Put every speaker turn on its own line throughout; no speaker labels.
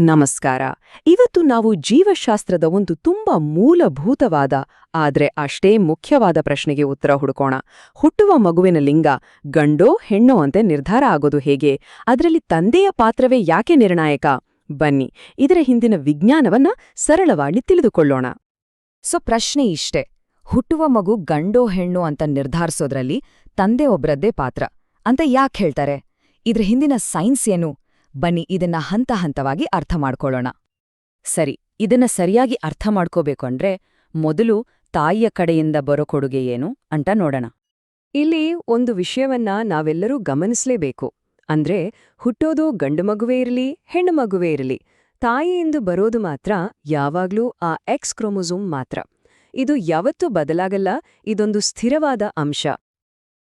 ನಮಸ್ಕಾರ. ಇವತ್ತು ನಾವು ಜೀವಶಾಸ್ತ್ರದ ಒಂದು ತುಂಬಾ ಮೂಲಭೂತವಾದ, ಆದರೆ ಅಷ್ಟೇ ಮುಖ್ಯವಾದ ಪ್ರಶ್ನೆಗೆ ಉತ್ತರ ಹುಡುಕೋಣ. ಹುಟ್ಟುವ ಮಗುವಿನ ಲಿಂಗ ಗಂಡೋ, ಹೆಣ್ಣೋ ಅಂತೆ ನಿರ್ಧಾರ ಆಗೋದು ಹೇಗೆ? ಅದರಲ್ಲಿ ತಂದೆಯ ಪಾತ್ರವೇ ಯಾಕೆ ನಿರ್ಣಾಯಕ? ಬನ್ನಿ, ಇದರ ಹಿಂದಿನ ವಿಜ್ಞಾನವನ್ನ ಸರಳವಾಗಿ ತಿಳಿದುಕೊಳ್ಳೋಣ.
ಸೊ, ಪ್ರಶ್ನೆ ಇಷ್ಟೆ. ಹುಟ್ಟುವ ಮಗು ಗಂಡೋ, ಹೆಣ್ಣೋ ಅಂತ ನಿರ್ಧಾರಿಸೋದ್ರಲ್ಲಿ ತಂದೆ ಒಬ್ರದ್ದೇ ಪಾತ್ರ. ಅಂತ ಯಾಕೆ ಹೇಳ್ತಾರೆ? ಇದ್ರ ಹಿಂದಿನ ಸೈನ್ಸ್ ಏನು? ಬನ್ನಿ, ಇದನ್ನ ಹಂತ ಹಂತವಾಗಿ ಅರ್ಥ ಮಾಡ್ಕೊಳ್ಳೋಣ.
ಸರಿ, ಇದನ್ನ ಸರಿಯಾಗಿ ಅರ್ಥ ಮಾಡ್ಕೋಬೇಕು ಅಂದ್ರೆ ಮೊದಲು ತಾಯಿಯ ಕಡೆಯಿಂದ ಬರೋ ಕೊಡುಗೆ ಏನು ಅಂತ ನೋಡೋಣ. ಇಲ್ಲಿ ಒಂದು ವಿಷಯವನ್ನ ನಾವೆಲ್ಲರೂ ಗಮನಿಸಲೇಬೇಕು. ಅಂದ್ರೆ ಹುಟ್ಟೋದು ಗಂಡು ಮಗುವೇ ಇರಲಿ, ಹೆಣ್ಣು ಮಗುವೇ ಇರಲಿ. ತಾಯಿಯಿಂದ ಬರೋದು ಮಾತ್ರ ಯಾವಾಗ್ಲೂ ಆ ಎಕ್ಸ್ ಕ್ರೋಮೊಸೋಮ್ ಮಾತ್ರ. ಇದು ಯಾವತ್ತೂ ಬದಲಾಗಲ್ಲ, ಇದೊಂದು ಸ್ಥಿರವಾದ ಅಂಶ.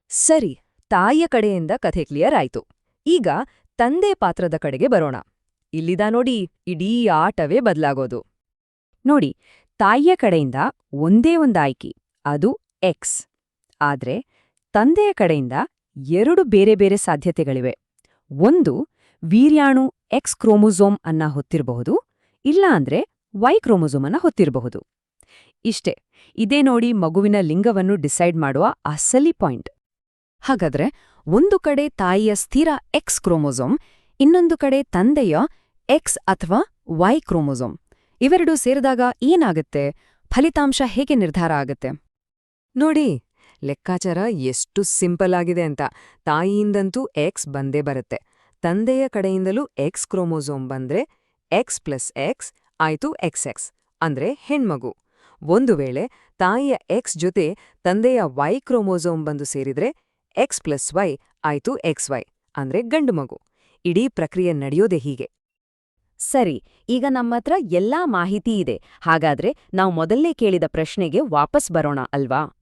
ಸರಿ, ತಾಯಿಯ ಕಡೆಯಿಂದ ಕಥೆ ಕ್ಲಿಯರ್ ಆಯ್ತು. ಈಗ ತಂದೆ ಪಾತ್ರದ ಕಡೆಗೆ ಬರೋಣ. ಇಲ್ಲಿದ ನೋಡಿ, ಇಡೀ ಆಟವೇ ಬದಲಾಗೋದು. ನೋಡಿ, ತಾಯಿಯ ಕಡೆಯಿಂದ ಒಂದೇ ಒಂದು ಆಯ್ಕೆ, ಅದು ಎಕ್ಸ್ ಆದ್ರೆ, ತಂದೆಯ ಕಡೆಯಿಂದ ಎರಡು ಬೇರೆ ಬೇರೆ ಸಾಧ್ಯತೆಗಳಿವೆ. ಒಂದು, ವೀರ್ಯಾಣು ಎಕ್ಸ್ ಕ್ರೋಮೊಸೋಮ್ ಅನ್ನ ಹೊತ್ತಿರಬಹುದು, ಇಲ್ಲ ಅಂದ್ರೆ ವೈ ಕ್ರೋಮೊಸೋಮ್ ಅನ್ನ ಹೊತ್ತಿರಬಹುದು. ಇಷ್ಟೇ, ಇದೇ ನೋಡಿ ಮಗುವಿನ ಲಿಂಗವನ್ನು ಡಿಸೈಡ್ ಮಾಡುವ ಅಸಲಿ ಪಾಯಿಂಟ್. ಹಾಗಾದ್ರೆ ಒಂದು ಕಡೆ ತಾಯಿಯ ಸ್ಥಿರ ಎಕ್ಸ್ ಕ್ರೋಮೊಸೋಮ್, ಇನ್ನೊಂದು ಕಡೆ ತಂದೆಯ ಎಕ್ಸ್ ಅಥವಾ ವೈ ಕ್ರೋಮೊಸೋಮ್. ಇವೆರಡೂ ಸೇರಿದಾಗ ಏನಾಗುತ್ತೆ? ಫಲಿತಾಂಶ ಹೇಗೆ ನಿರ್ಧಾರ ಆಗುತ್ತೆ?
ನೋಡಿ, ಲೆಕ್ಕಾಚಾರ ಎಷ್ಟು ಸಿಂಪಲ್ ಆಗಿದೆ ಅಂತ. ತಾಯಿಯಿಂದಂತೂ ಎಕ್ಸ್ ಬಂದೇ ಬರುತ್ತೆ. ತಂದೆಯ ಕಡೆಯಿಂದಲೂ ಎಕ್ಸ್ ಕ್ರೋಮೋಸೋಮ್ ಬಂದ್ರೆ ಎಕ್ಸ್ ಪ್ಲಸ್ ಎಕ್ಸ್ ಆಯ್ತು ಎಕ್ಸ್ ಎಕ್ಸ್ ಅಂದ್ರೆ ಹೆಣ್ಮಗು. ಒಂದು ವೇಳೆ ತಾಯಿಯ ಎಕ್ಸ್ ಜೊತೆ ತಂದೆಯ ವೈ ಕ್ರೋಮೋಸೋಮ್ ಬಂದು ಸೇರಿದ್ರೆ ಎಕ್ಸ್ ಪ್ಲಸ್ ವೈ ಆಯ್ತು ಎಕ್ಸ್ ವೈ ಅಂದ್ರೆ ಗಂಡು ಮಗು. ಇಡೀ ಪ್ರಕ್ರಿಯೆ ನಡೆಯೋದೇ ಹೀಗೆ.
ಸರಿ, ಈಗ ನಮ್ಮತ್ರ ಎಲ್ಲಾ ಮಾಹಿತಿ ಇದೆ. ಹಾಗಾದ್ರೆ ನಾವು ಮೊದಲೇ ಕೇಳಿದ ಪ್ರಶ್ನೆಗೆ ವಾಪಸ್ ಬರೋಣ ಅಲ್ವಾ?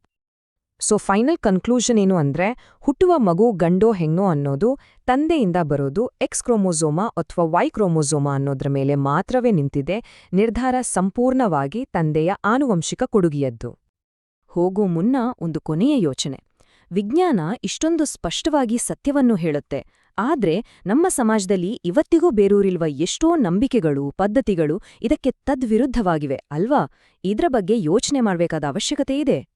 ಸೊ ಫೈನಲ್ ಕನ್ಕ್ಲೂಷನ್ ಏನು ಅಂದ್ರೆ, ಹುಟ್ಟುವ ಮಗು ಗಂಡೋ ಹೆಣ್ಣೋ ಅನ್ನೋದು, ತಂದೆಯಿಂದ ಬರೋದು ಎಕ್ಸ್ ಕ್ರೋಮೋಸೋಮಾ ಅಥವಾ ವೈ ಕ್ರೋಮೋಸೋಮಾ ಅನ್ನೋದ್ರ ಮೇಲೆ ಮಾತ್ರವೇ ನಿಂತಿದೆ. ನಿರ್ಧಾರ ಸಂಪೂರ್ಣವಾಗಿ ತಂದೆಯ ಆನುವಂಶಿಕ ಕೊಡುಗೆಯದ್ದು.
ಹೋಗೋ ಮುನ್ನ ಒಂದು ಕೊನೆಯ ಯೋಚನೆ. ವಿಜ್ಞಾನ ಇಷ್ಟೊಂದು ಸ್ಪಷ್ಟವಾಗಿ ಸತ್ಯವನ್ನು ಹೇಳುತ್ತೆ. ಆದ್ರೆ ನಮ್ಮ ಸಮಾಜದಲ್ಲಿ ಇವತ್ತಿಗೂ ಬೇರೂರಿಲ್ವ ಎಷ್ಟೋ ನಂಬಿಕೆಗಳು, ಪದ್ಧತಿಗಳು ಇದಕ್ಕೆ ತದ್ವಿರುದ್ಧವಾಗಿವೆ, ಅಲ್ವಾ? ಇದ್ರ ಬಗ್ಗೆ ಯೋಚನೆ ಮಾಡಬೇಕಾದ ಅವಶ್ಯಕತೆ ಇದೆ.